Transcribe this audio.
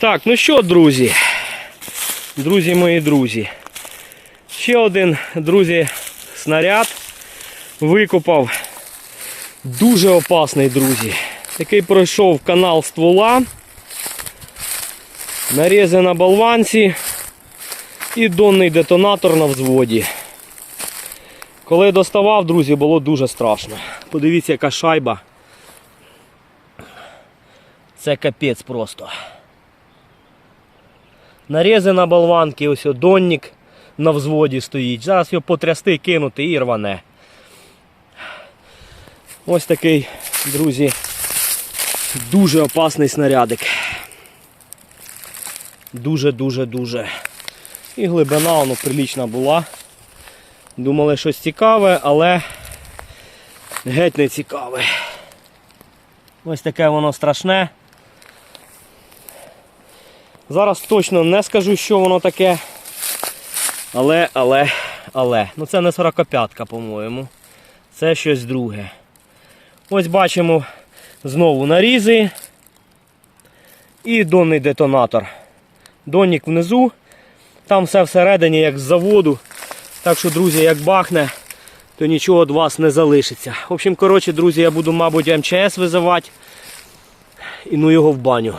Так, ну що, друзі? Друзі мої друзі. Ще один, друзі, снаряд викопав. Дуже опасний, друзі. Який пройшов канал ствола. Нарізи на болванці і донний детонатор на взводі. Коли доставав, друзі, було дуже страшно. Подивіться, яка шайба. Це капець просто. Нарізи на болванки, ось о, донник на взводі стоїть. Зараз його потрясти, кинути і рване. Ось такий, друзі, дуже опасний снарядик. Дуже-дуже-дуже. І глибина воно прилічна була. Думали щось цікаве, але геть не цікаве. Ось таке воно страшне. Зараз точно не скажу, що воно таке. Але, але, але. Ну це не 45-ка, по-моєму. Це щось друге. Ось бачимо знову нарізи. І донний детонатор. Донник внизу. Там все всередині, як з заводу. Так що, друзі, як бахне, то нічого від вас не залишиться. В общем, коротше, друзі, я буду, мабуть, МЧС визивати. І ну його в баню.